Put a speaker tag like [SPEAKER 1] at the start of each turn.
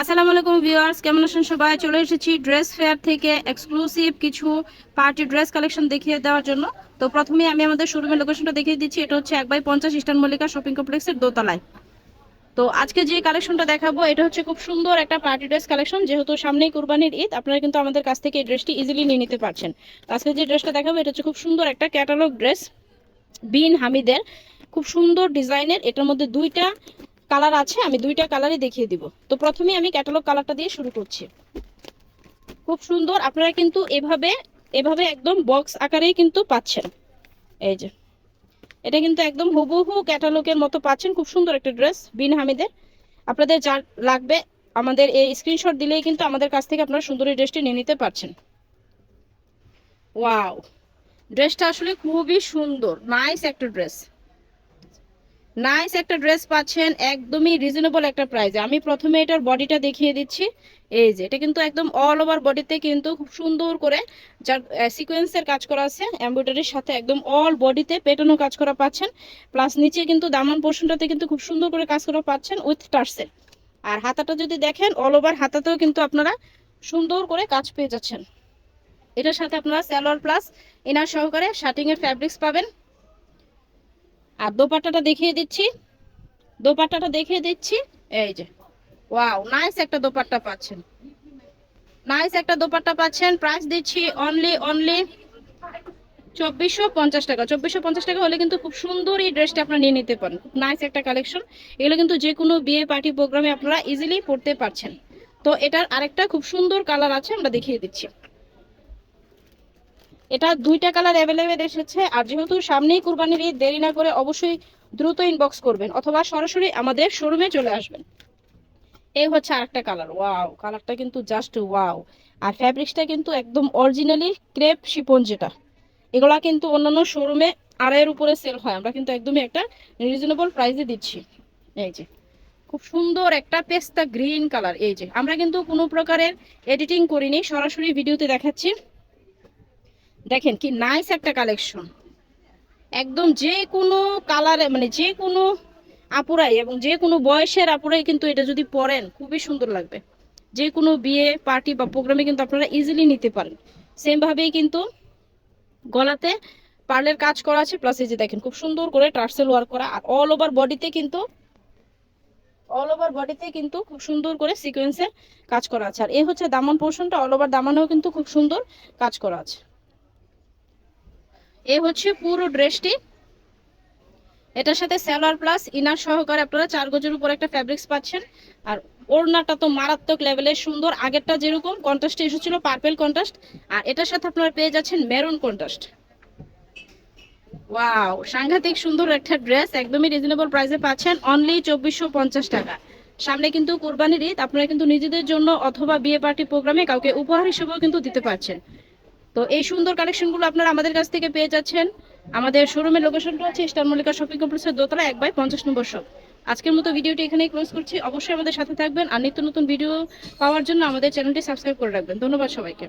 [SPEAKER 1] আসসালামু আলাইকুম ভিউয়ার্স, কেমন আছেন সবাই? চলে এসেছি ড্রেস ফেয়ার থেকে এক্সক্লুসিভ কিছু পার্টি ড্রেস কালেকশন দেখিয়ে দেওয়ার জন্য। তো প্রথমে আমি আমাদের শোরুমের লোকেশনটা দেখিয়ে দিচ্ছি। এটা হচ্ছে এক বাই পঞ্চাশ ইস্টার্ন মল্লিকা শপিং কমপ্লেক্সের দোতলায়। তো আজকে যে কালেকশনটা দেখাবো, এটা হচ্ছে খুব সুন্দর একটা পার্টি ড্রেস কালেকশন যেহেতু সামনেই কুরবানির ঈদ, আপনারা কিন্তু আমাদের কাছ থেকে এই ড্রেসটি ইজিলি নিয়ে নিতে পারছেন। আজকে যে ড্রেসটা দেখাবো, এটা হচ্ছে খুব সুন্দর একটা ক্যাটালগ ড্রেস বিন হামিদের। খুব সুন্দর ডিজাইনের, এটার মধ্যে দুইটা কালার আছে, আমি দুইটা কালারই দেখিয়ে দিব। তো প্রথমে আমি ক্যাটালগ কালারটা দিয়ে শুরু করছি। খুব সুন্দর, আপনারা কিন্তু এভাবে এভাবে একদম বক্স আকারেই কিন্তু পাচ্ছেন। এই যে, এটা কিন্তু একদম হুবহু ক্যাটালগের মতো পাচ্ছেন, খুব সুন্দর একটা ড্রেস বিন হামিদের। আপনাদের যা লাগবে, আমাদের এই স্ক্রিনশট দিলেই কিন্তু আমাদের কাছ থেকে আপনারা সুন্দর ড্রেসটি নিয়ে নিতে পারছেন। ওয়াও ড্রেসটা আসলে খুবই সুন্দর নাইস একটা ড্রেস নাইস একটা ড্রেস পাচ্ছেন, একদমই রিজনেবল একটা প্রাইসে আমি প্রথমে এটার বডিটা দেখিয়ে দিচ্ছি। এই যে, এটা কিন্তু একদম অল ওভার বডিতে কিন্তু খুব সুন্দর করে যার সিকোয়েন্সের কাজ করা আছে এমব্রয়ডারির সাথে একদম অল বডিতে পেটানো কাজ করা পাচ্ছেন। প্লাস নিচে কিন্তু দামান পোর্শনটাতে কিন্তু খুব সুন্দর করে কাজ করা পাচ্ছেন উইথ টার্সেল আর হাতাটা যদি দেখেন অল ওভার হাতাতেও কিন্তু আপনারা সুন্দর করে কাজ পেয়ে যাচ্ছেন। এটার সাথে আপনারা স্যালোয়ার প্লাস ইনার সহকারে শার্টিং এর ফ্যাব্রিক্স পাবেন। আর দোপাট্টাটা দেখিয়ে দিচ্ছি। দোপাট্টাটা দেখিয়ে দিচ্ছি। এই যে। ওয়াও নাইস একটা দোপাট্টা পাচ্ছেন। নাইস একটা দোপাট্টা পাচ্ছেন। প্রাইস দিচ্ছি অনলি অনলি চব্বিশশো পঞ্চাশ টাকা। চব্বিশশো পঞ্চাশ টাকা হলে কিন্তু খুব সুন্দর এই ড্রেসটা আপনারা নিয়ে নিতে পারেন। নাইস একটা কালেকশন এগুলো কিন্তু যে কোনো বিয়ে পার্টি প্রোগ্রামে আপনারা ইজিলি পড়তে পারছেন। তো এটার আরেকটা খুব সুন্দর কালার আছে, আমরা দেখিয়ে দিচ্ছি। এটা দুইটা কালার অ্যাভেলেবেল এসেছে আর যেহেতু সামনেই কুরবানির ঈদ, দেরি না করে অবশ্যই দ্রুত ইনবক্স করবেন অথবা সরাসরি আমাদের শোরুমে চলে আসবেন। এই হচ্ছে আরেকটা কালার ওয়াও কালারটা কিন্তু জাস্ট ওয়াও আর ফ্যাব্রিক্সটা কিন্তু একদম অরিজিনালি ক্রেপ শিপন যেটা। এগুলা কিন্তু অন্যান্য শোরুমে আড়াইয়ের উপরে সেল হয়। আমরা কিন্তু একদমই একটা রিজনেবল প্রাইসে দিচ্ছি। এই যে, খুব সুন্দর একটা পেস্তা গ্রিন কালার এই যে, আমরা কিন্তু কোনো প্রকারের এডিটিং করিনি, সরাসরি ভিডিওতে দেখাচ্ছি। দেখেন কি নাইস একটা কালেকশন একদম যে কোনো কালারে মানে যে কোনো আপুরাই এবং যে কোনো বয়সের আপুরাই কিন্তু এটা যদি পরেন, খুবই সুন্দর লাগবে। যে কোনো বিয়ে পার্টি বা প্রোগ্রামে কিন্তু আপনারা ইজিলি নিতে পারেন। সেম ভাবেই কিন্তু গলাতে পার্লের কাজ করা আছে প্লাস এই যে দেখেন খুব সুন্দর করে টার্সেল ওয়ার্ক করা আর অল ওভার বডিতে কিন্তু অল ওভার বডিতে কিন্তু খুব সুন্দর করে সিকোয়েন্সের কাজ করা আছে। আর এই হচ্ছে দামন পোর্শনটা অল ওভার দামানেও কিন্তু খুব সুন্দর কাজ করা আছে। এই হচ্ছে পুরো ড্রেসটি। এটার সাথে স্যালোয়ার প্লাস ইনার সহকারে আপনারা চার গজের উপর একটা ফ্যাব্রিক্স পাচ্ছেন। আর ওড়নাটা তো মারাত্মক লেভেলের সুন্দর। আগেরটা যেরকম কন্ট্রাস্টে এসেছিল পার্পেল কন্ট্রাস্ট আর এটার সাথে আপনারা পেয়ে যাচ্ছেন মেরুন কন্ট্রাস্ট ওয়াও সাংঘাতিক সুন্দর একটা ড্রেস একদমই রিজনেবল প্রাইসে পাচ্ছেন অনলি চব্বিশশো পঞ্চাশ টাকা। সামনে কিন্তু কোরবানির ঈদ, আপনারা কিন্তু নিজেদের জন্য অথবা বিয়ে পার্টি প্রোগ্রামে কাউকে উপহার হিসেবেও কিন্তু দিতে পারছেন। তো এই সুন্দর কালেকশনগুলো আপনারা আমাদের কাছ থেকে পেয়ে যাচ্ছেন। আমাদের শোরুমের লোকেশনটা হচ্ছে স্টার মল্লিকা শপিং কমপ্লেক্সের দোতলা এক বাই পঞ্চাশ নম্বর শপ আজকের মতো ভিডিওটি এখানেই ক্লোজ করছি। অবশ্যই আমাদের সাথে থাকবেন। আর নিত্য নতুন ভিডিও পাওয়ার জন্য আমাদের চ্যানেলটি সাবস্ক্রাইব করে রাখবেন। ধন্যবাদ সবাইকে।